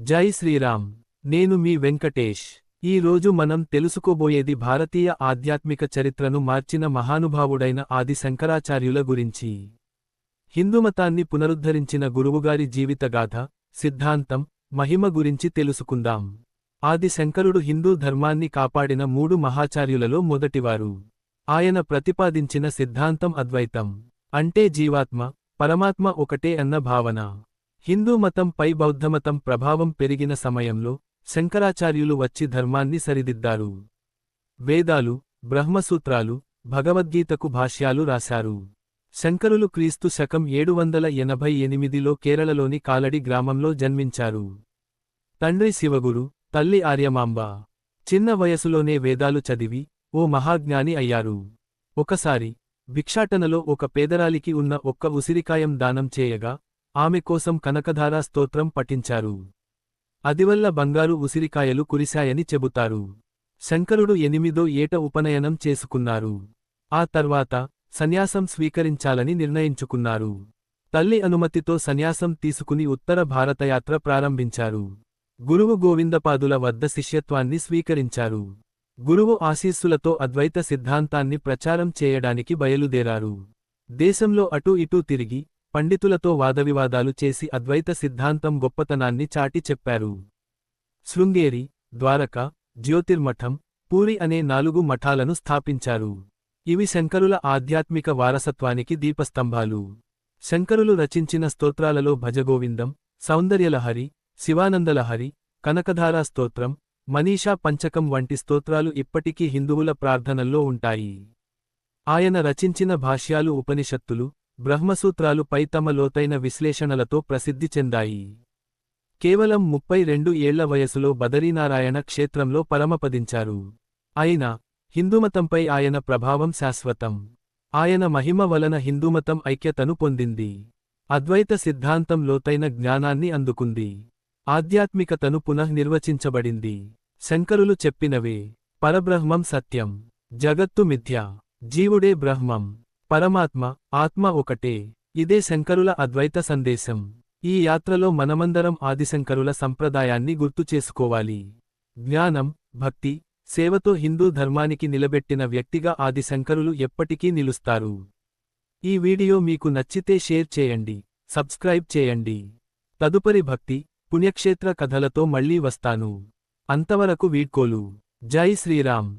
జై శ్రీరామ్. నేను మీ వెంకటేష్. ఈ రోజు మనం తెలుసుకోబోయేది భారతీయ ఆధ్యాత్మిక చరిత్రను మార్చిన మహానుభావుడైన ఆది శంకరాచార్యుల గురించి హిందుమతాన్ని పునరుద్ధరించిన గురువుగారి జీవితగాథ సిద్ధాంతం మహిమ గురించి తెలుసుకుందాం. ఆది శంకరుడు హిందూ ధర్మాన్ని కాపాడిన మూడు మహాచార్యులలో మొదటివారు. ఆయన ప్రతిపాదించిన సిద్ధాంతం అద్వైతం. అంటే జీవాత్మ పరమాత్మ ఒకటే అన్న భావన. హిందూమతం పై బౌద్ధమతం ప్రభావం పెరిగిన సమయంలో శంకరాచార్యులు వచ్చి ధర్మాన్ని సరిదిద్దారు. వేదాలు బ్రహ్మసూత్రాలు భగవద్గీతకు భాష్యాలు రాశారు. శంకరులు క్రీస్తు శకం ఏడు వందల ఎనభై ఎనిమిదిలో కేరళలోని కాలడి గ్రామంలో జన్మించారు. తండ్రి శివగురు తల్లి ఆర్యమాంబ. చిన్న వయసులోనే వేదాలు చదివి ఓ మహాజ్ఞాని అయ్యారు. ఒకసారి భిక్షాటనలో ఒక పేదరాలికి ఉన్న ఒక్క ఉసిరికాయం దానం చేయగా ఆమె కోసం కనకధారా స్తోత్రం పఠించారు. అదివల్ల బంగారు ఉసిరికాయలు కురిశాయని చెబుతారు. శంకరుడు ఎనిమిదో ఏట ఉపనయనం చేసుకున్నారు. ఆ తర్వాత సన్యాసం స్వీకరించాలని నిర్ణయించుకున్నారు. తల్లి అనుమతితో సన్యాసం తీసుకుని ఉత్తర భారతయాత్ర ప్రారంభించారు. గురువు గోవిందపాదుల వద్ద శిష్యత్వాన్ని స్వీకరించారు. గురువు ఆశీస్సులతో అద్వైత సిద్ధాంతాన్ని ప్రచారం చేయడానికి బయలుదేరారు. దేశంలో అటూ ఇటూ తిరిగి పండితులతో వాదవివాదాలు చేసి అద్వైత సిద్ధాంతం గొప్పతనాన్ని చాటి చెప్పారు. శృంగేరి ద్వారక జ్యోతిర్మఠం పూరి అనే నాలుగు మఠాలను స్థాపించారు. ఇవి శంకరుల ఆధ్యాత్మిక వారసత్వానికి దీపస్తంభాలు. శంకరులు రచించిన స్తోత్రాలలో భజగోవిందం సౌందర్యలహరి శివానందలహరి కనకధారా స్తోత్రం మనీషా పంచకం వంటి స్తోత్రాలు ఇప్పటికీ హిందువుల ప్రార్థనల్లో ఉంటాయి. ఆయన రచించిన భాష్యాలు ఉపనిషత్తులు బ్రహ్మసూత్రాలు పై తమ లోతైన విశ్లేషణలతో ప్రసిద్ధి చెందాయి. కేవలం ముప్పై రెండు ఏళ్ళ వయసులో బదరీనారాయణ క్షేత్రంలో పరమపదించారు. అయినా హిందూమతంపై ఆయన ప్రభావం శాశ్వతం. ఆయన మహిమ వలన హిందూమతం ఐక్యతను పొందింది. అద్వైత సిద్ధాంతం లోతైన జ్ఞానాన్ని అందుకుంది. ఆధ్యాత్మికతను పునఃనిర్వచించబడింది శంకరులు చెప్పినవే పరబ్రహ్మం సత్యం జగత్తు మిథ్య జీవుడే బ్రహ్మం. పరమాత్మ ఆత్మ ఒకటే. ఇదే శంకరుల అద్వైత సందేశం. ఈ యాత్రలో మనమందరం ఆదిశంకరుల సంప్రదాయాన్ని గుర్తు చేసుకోవాలి. జ్ఞానం భక్తి సేవతో హిందూ ధర్మానికి నిలబెట్టిన వ్యక్తిగా ఆదిశంకరులు ఎప్పటికీ నిలుస్తారు. ఈ వీడియో మీకు నచ్చితే షేర్ చేయండి సబ్స్క్రైబ్ చేయండి. తదుపరి భక్తి పుణ్యక్షేత్ర కథలతో మళ్ళీ వస్తాను. అంతవరకు వీడ్కోలు. జై శ్రీరామ్.